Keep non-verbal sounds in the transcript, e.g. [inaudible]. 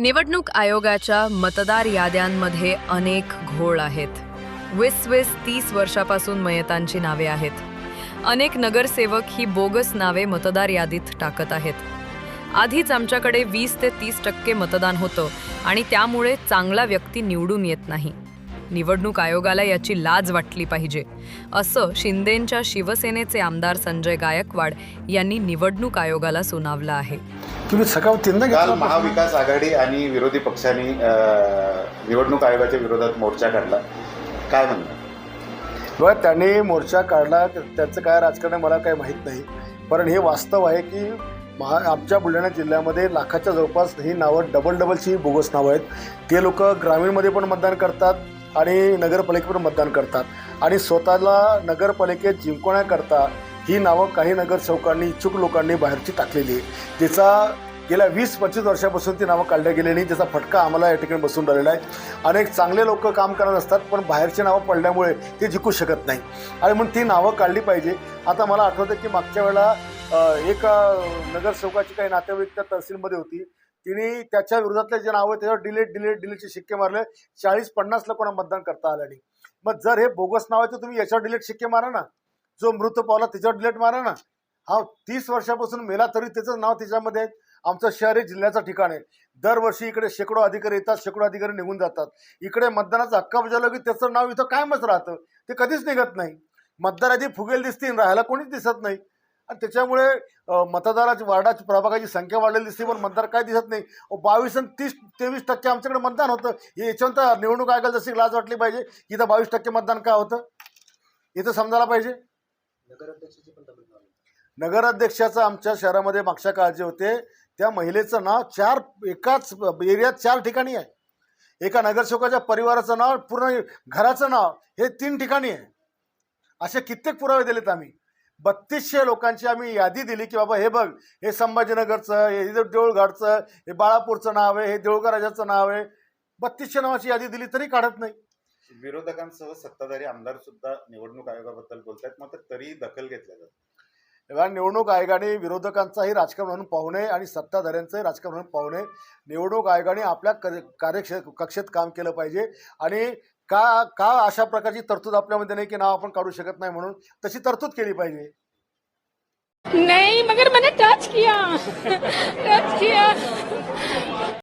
निवडणूक आयोगाच्या मतदार याद्यांमध्ये अनेक घोळ आहेत. वीस वीस तीस वर्षापासून मयतांची नावे आहेत. अनेक नगरसेवक ही बोगस नावे मतदार यादीत टाकत आहेत. आधीच आमच्याकडे वीस ते तीस टक्के मतदान होतं आणि त्यामुळे चांगला व्यक्ती निवडून येत नाही. निवडणूक आयोगाला याची लाज वाटली पाहिजे. असं शिंदेंच्या शिवसेनेचे आमदार संजय गायकवाड यांनी निवडणूक आयोगाला सुनावलं आहे. तुम्ही सकाळ तीनदा काल महाविकास आघाडी आणि विरोधी पक्षांनी निवडणूक आयोगाच्या विरोधात मोर्चा काढला. काय म्हणणं बरं त्यांनी मोर्चा काढला त्याचं काय राजकारण आहे मला काही माहीत नाही. पण हे वास्तव आहे की महा आमच्या बुलढाणा जिल्ह्यामध्ये लाखाच्या जवळपास ही नावं डबल डबलची बोगस नावं आहेत. ते लोक ग्रामीणमध्ये पण मतदान करतात आणि नगरपालिकेवर पण मतदान करतात. आणि स्वतःला नगरपालिकेत जिंकवण्याकरता ही नावं काही नगरसेवकांनी इच्छुक लोकांनी बाहेरची टाकलेली आहे त्याचा गेल्या वीस पंचवीस वर्षापासून ती नावं काढल्या आणि त्याचा फटका आम्हाला या ठिकाणी बसून राहिलेला आहे. अनेक चांगले लोक काम करत असतात पण बाहेरची नावं पडल्यामुळे ते जिंकू शकत नाही. आणि म्हणून ती नावं काढली पाहिजे. आता मला आठवतं की मागच्या वेळेला एका नगरसेवकाची काही नातेवाईक त्या तहसीलमध्ये होती. तिने त्याच्या विरोधातले जे नावं आहे त्याच्यावर डिलीट डिलीट डिलीटचे शिक्के मारले. चाळीस पन्नास लोकांना मतदान करता आलं नाही. मग जर हे बोगस नाव आहे तर तुम्ही याच्यावर डिलीट शिक्के मारा ना. जो मृत पावला त्याच्यावर डिलीट मारा ना. हा तीस वर्षापासून मेला तरी त्याचं नाव त्याच्यामध्ये आहे. आमचं शहर हे जिल्ह्याचं ठिकाण आहे. दरवर्षी इकडे शेकडो अधिकारी येतात शेकडो अधिकारी निघून जातात. इकडे मतदानाचा हक्क बजावलं की त्याचं नाव इथं कायमच राहतं. ते कधीच निघत नाही. मतदार आधी फुगेल दिसतील राहायला कोणीच दिसत नाही. आणि त्याच्यामुळे मतदाराची वार्डाची प्रभागाची संख्या वाढलेली दिसते पण मतदार काय दिसत नाही. बावीस आणि तीस तेवीस टक्के आमच्याकडे मतदान होतं. हे याच्यावर तर निवडणूक आयोगाला जशी लाज वाटली पाहिजे की इथं बावीस टक्के मतदान का होतं? इथं समजायला पाहिजे. नगराध्यक्षाचं आमच्या शहरामध्ये मागच्या काळात जे होते त्या महिलेचं नाव चार एकाच एरियात चार ठिकाणी आहे. एका नगरसेवकाच्या परिवाराचं नाव पूर्ण घराचं नाव हे तीन ठिकाणी आहे. असे कित्येक पुरावे दिलेत आम्ही. बत्तीसशे लोकांची आम्ही यादी दिली की बाबा हे बघ हे संभाजीनगरचं हे देऊळघाटचं हे बाळापूरचं नाव आहे हे देऊळगा राजाचं नाव आहे. बत्तीसशे नावाची यादी दिली तरी काढत नाही. विरोधकांसह सत्ताधारी आमदार सुद्धा निवडणूक आयोगाबद्दल बोलतात मात्र तरीही दखल घेतल्या जात तेव्हा निवडणूक आयोगाने विरोधकांचाही राजकारण म्हणून पाहू नये आणि सत्ताधाऱ्यांचंही राजकारण म्हणून पाहू नये. निवडणूक आयोगाने आपल्या क- कार्यक्ष कक्षेत काम केलं पाहिजे आणि का का अशा प्रकारची तरतूद आपल्यामध्ये नाही की नाव आपण काढू शकत नाही म्हणून तशी तरतूद केली पाहिजे? नहीं मगर मैंने टच किया. [laughs] Touch KIA.